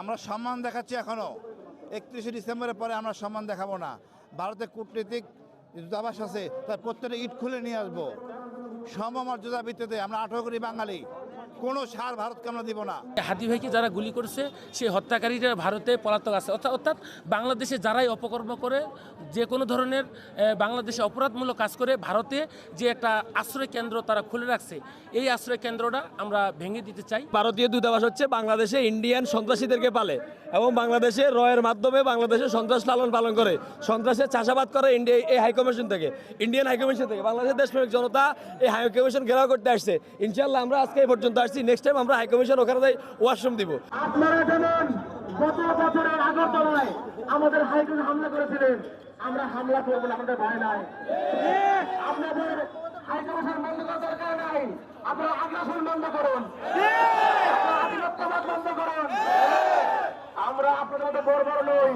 আমরা সম্মান দেখাচ্ছি এখনও। একত্রিশে ডিসেম্বরের পরে আমরা সম্মান দেখাবো না। ভারতের কূটনীতিক দূতাবাস আছে তার প্রত্যেকটা ইট খুলে নিয়ে আসব। সমমর্যাদা ভিত্তিতে আমরা আঠারো কোটি বাঙালি। কোনো সার ভারতকে আমরা দিব না। হাদি ভাইকে যারা গুলি করছে সেই হত্যাকারীরা ভারতে পলাতক আছে। অর্থাৎ অর্থাৎ বাংলাদেশে যারাই অপকর্ম করে যে কোনো ধরনের বাংলাদেশে অপরাধমূলক কাজ করে ভারতে যে একটা আশ্রয় কেন্দ্র তারা খুলে রাখছে এই আশ্রয় কেন্দ্রটা আমরা ভেঙে দিতে চাই। ভারতীয় দূতাবাস হচ্ছে বাংলাদেশে ইন্ডিয়ান সন্ত্রাসীদেরকে পালে এবং বাংলাদেশে রয়ের মাধ্যমে বাংলাদেশে সন্ত্রাস লালন পালন করে সন্ত্রাসের চাষাবাদ করে ইন্ডিয়া এই হাইকমিশন থেকে ইন্ডিয়ান হাইকমিশন থেকে। বাংলাদেশের দেশপ্রেমিক জনতা এই হাইকমিশন ঘেরাও করতে আসছে। ইনশাল্লাহ আমরা আজকে এই পর্যন্ত আসছি নেক্সট টাইম আমরা হাইকমিশন ওখানে যাই ওয়াশরুম দিব। আপনারা জানেন, গত বছরের আগরতলায় আমাদের হাইকোর্ট হামলা করেছিলেন। আমরা হামলা করব না আমাদের ভয় নাই। আপনাদের হাইকমিশন বন্ধ করার দরকার নাই। আপনারা আগ্রাসন বন্ধ করুন। আধিপত্যবাদ বন্ধ করুন। আমরা আপনাদের মতো বড় বড় নই।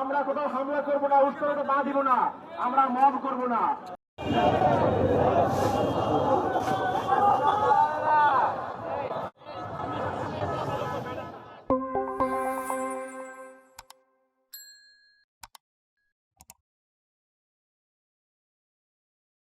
আমরা কোথাও হামলা করব না উৎসাহটা পা দিব না। আমরা মব করব না।